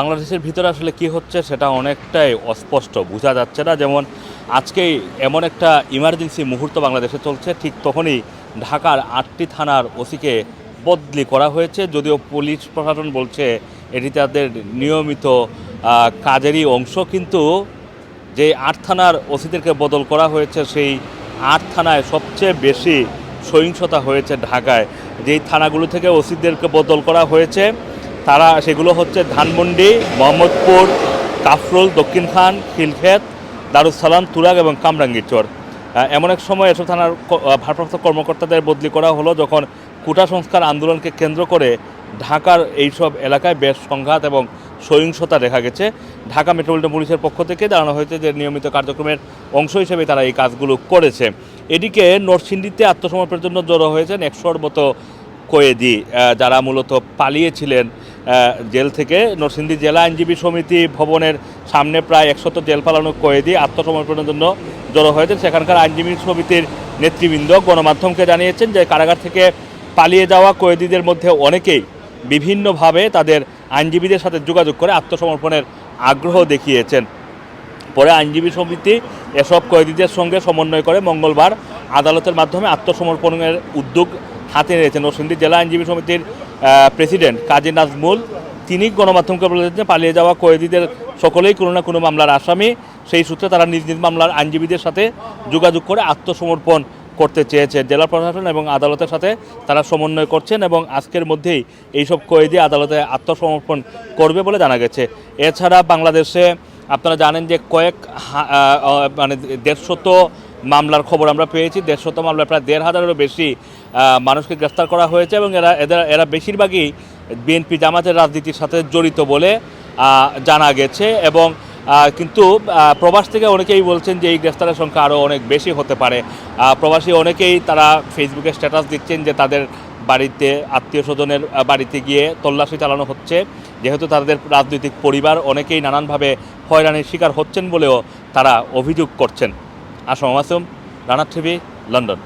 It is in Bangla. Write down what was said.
বাংলাদেশের ভিতরে আসলে কি হচ্ছে সেটা অনেকটাই অস্পষ্ট, বোঝা যাচ্ছে না। যেমন আজকেই এমন একটা ইমার্জেন্সি মুহূর্ত বাংলাদেশে চলছে, ঠিক তখনই ঢাকার আটটি থানার ওসিকে বদলি করা হয়েছে। যদিও পুলিশ প্রশাসন বলছে এটি তাদের নিয়মিত কাজেরই অংশ, কিন্তু যে আট থানার ওসিদেরকে বদল করা হয়েছে, সেই আট থানায় সবচেয়ে বেশি সহিংসতা হয়েছে ঢাকায়। যেই থানাগুলো থেকে ওসিদেরকে বদল করা হয়েছে তারা সেগুলো হচ্ছে ধানমন্ডি, মোহাম্মদপুর, কাফরুল, দক্ষিণ খান, খিলক্ষেত দারুসালাম তুরাগ এবং কামরাঙ্গীরচর। এমন এক সময় এসব থানার ভারপ্রাপ্ত কর্মকর্তাদের বদলি করা হলো যখন কুটা সংস্কার আন্দোলনকে কেন্দ্র করে ঢাকার এইসব এলাকায় বেশ সংঘাত এবং সহিংসতা দেখা গেছে। ঢাকা মেট্রোপলিটন পুলিশের পক্ষ থেকে জানানো হয়েছে যে নিয়মিত কার্যক্রমের অংশ হিসেবে তারা এই কাজগুলো করেছে। এদিকে নরসিংদীতে আত্মসমর্পণের জন্য জড়ো হয়েছেন একশোর মতো কয়েদি যারা মূলত পালিয়েছিলেন জেল থেকে। নরসিংদী জেলা আইনজীবী সমিতি ভবনের সামনে প্রায় একশত জেল পালানো কয়েদি আত্মসমর্পণের জন্য জড়ো হয়েছেন। সেখানকার আইনজীবী সমিতির নেতৃবৃন্দ গণমাধ্যমকে জানিয়েছেন যে কারাগার থেকে পালিয়ে যাওয়া কয়েদিদের মধ্যে অনেকেই বিভিন্নভাবে তাদের আইনজীবীদের সাথে যোগাযোগ করে আত্মসমর্পণের আগ্রহ দেখিয়েছেন। পরে আইনজীবী সমিতি এসব কয়েদিদের সঙ্গে সমন্বয় করে মঙ্গলবার আদালতের মাধ্যমে আত্মসমর্পণের উদ্যোগ হাতে নিয়েছেন নরসিংদী জেলা আইনজীবী সমিতির প্রেসিডেন্ট কাজী নাজমুল, তিনি গণমাধ্যমকে বলেছেন পালিয়ে যাওয়া কয়েদিদের সকলেই কোনো না কোনো মামলার আসামি। সেই সূত্রে তারা নিজ নিজ মামলার আইনজীবীদের সাথে যোগাযোগ করে আত্মসমর্পণ করতে চেয়েছে। জেলা প্রশাসন এবং আদালতের সাথে তারা সমন্বয় করছেন এবং আজকের মধ্যেই এইসব কয়েদি আদালতে আত্মসমর্পণ করবে বলে জানা গেছে। এছাড়া বাংলাদেশে আপনারা জানেন যে কয়েক মানে দেড়শত মামলার খবর আমরা পেয়েছি। দেড়শত মামলায় প্রায় দেড় হাজারেরও বেশি মানুষকে গ্রেফতার করা হয়েছে এবং এরা, এদের, এরা বেশিরভাগই বিএনপি জামাতের রাজনীতির সাথে জড়িত বলে জানা গেছে এবং কিন্তু প্রবাস থেকে অনেকেই বলছেন যে এই গ্রেফতারের সংখ্যা আরও অনেক বেশি হতে পারে। প্রবাসী অনেকেই তারা ফেসবুকে স্ট্যাটাস দিচ্ছেন যে তাদের বাড়িতে আত্মীয় স্বজনের বাড়িতে গিয়ে তল্লাশি চালানো হচ্ছে। যেহেতু তাদের রাজনৈতিক পরিবার অনেকেই নানানভাবে হয়রানির শিকার হচ্ছেন বলেও তারা অভিযোগ করছেন। আসম মাসুম রানার টিভি লন্ডন।